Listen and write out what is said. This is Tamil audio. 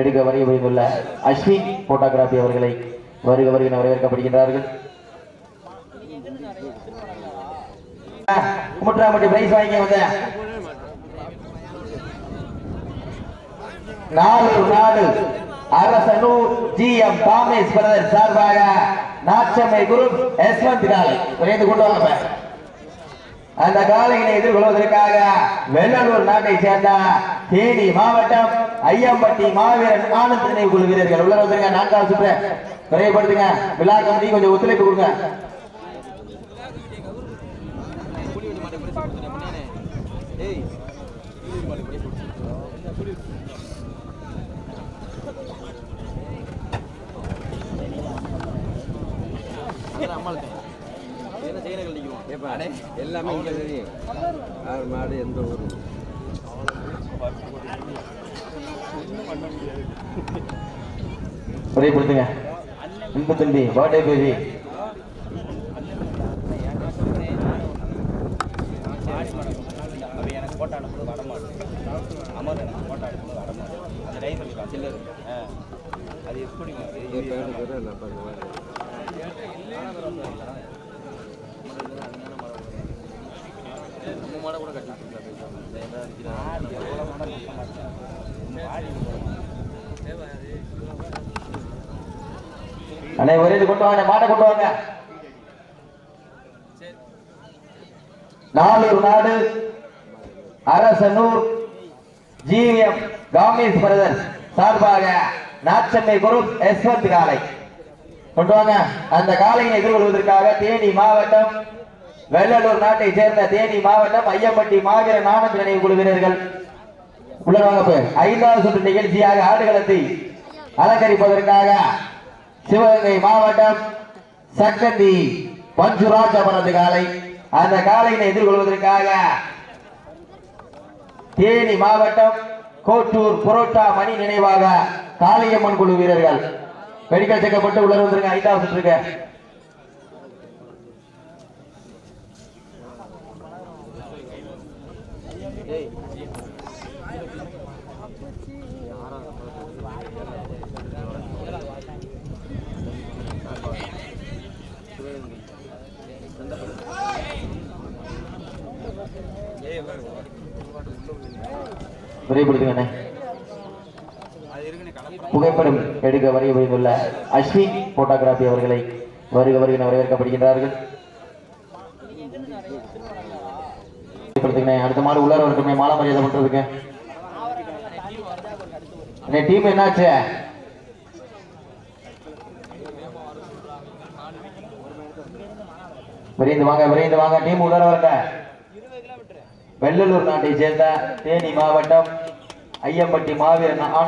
எடுக்க வருகை புரிந்துள்ள அஸ்வின் போட்டோகிராபி அவர்களை வருக வருகிற வரவேற்கப்படுகின்றார்கள். குமுட்ராமட்டி பிரைஸ் வாங்கி வந்த நாலு நாலு அரசனூர் ஜி எம் பாமேஸ்வரர் பிரதர் சார்பாக நாச்சம்மை குரு யஸ்வந்த் காலை விரைந்து கொண்டு வாங்க அந்த காலையினை எதிர்கொள்வதற்காக வெள்ளலூர் நாட்டை சேர்ந்த தேனி மாவட்டம் ஐயம்பட்டி மாவீரன் ஆனந்த் நினைவு குழு வீரர்கள் உள்ள வந்துருங்க நான்காவது சுற்று. விரைவுபடுத்துங்க விழா கமிட்டி கொஞ்சம் ஒத்துழைப்பு கொடுங்க. எல்லாமே இங்க தெரியும் ஆறு மாடு எந்த ஊரு? விரைவுபடுத்துங்க இன்ப தம்பி பர்த்டே பேபி எனக்கு போட்டோ அனுப்புறது வடமாடு அமர் எனக்கு போட்டோ அனுப்புறது வடமாடு அந்த டைம் சொல்லிக்கலாம் சில்லர் அது எப்படிங்க அண்ணே விரைந்து கொண்டு வாங்க மாட்டை கொண்டு வாங்க. நாலூர் நாடு அரசனூர் ஜிவிஎம் காமேஷ் பிரதர்ஸ் சார்பாக நாச்சம்மை குரு யஸ்வந்த் காலை கொண்டு வாங்க அந்த காலையை எதிர்கொள்வதற்காக தேனி மாவட்டம் வெள்ளலூர் நாட்டை சேர்ந்த தேனி மாவட்டம் ஐயம்பட்டி மாவீர ஆனந்த் நினைவு குழு வீரர்கள் உள்ள ஐந்தாவது சுற்று நிகழ்ச்சியாக ஆடுகளத்தை அலங்கரிப்பதற்காக சிவகங்கை மாவட்டம் சக்கந்தி பஞ்சுராஜ் அவரது காலை அந்த காலையினை எதிர்கொள்வதற்காக தேனி மாவட்டம் கோட்டூர் புரோட்டா மணி நினைவாக காளியம்மன் குழு வீரர்கள். மெடிக்கல் செக்கப்பட்டு உள்ள வந்துருங்க. ஐந்தாவது சுற்றுக்கு. விரைவுபடுத்துங்க புகைப்படம் எடுக்க வருகை புரிந்துள்ள அஸ்வின் போட்டோகிராபி அவர்களை வருக வருகின வரவேற்கப்படுகின்றார்கள். அடுத்த மாடு உள்ளார வரட்டுமே. மாலை மரியாதை பண்றதுக்கு. அந்த டீம் என்னாச்சு? விரைந்து வாங்க விரைந்து வாங்க. டீம் உணர வரட்ட. வெள்ளலூர் நாட்டை சேர்ந்த தேனி மாவட்டம் ஐயம்பட்டி மாவீரன் ஆனந்த்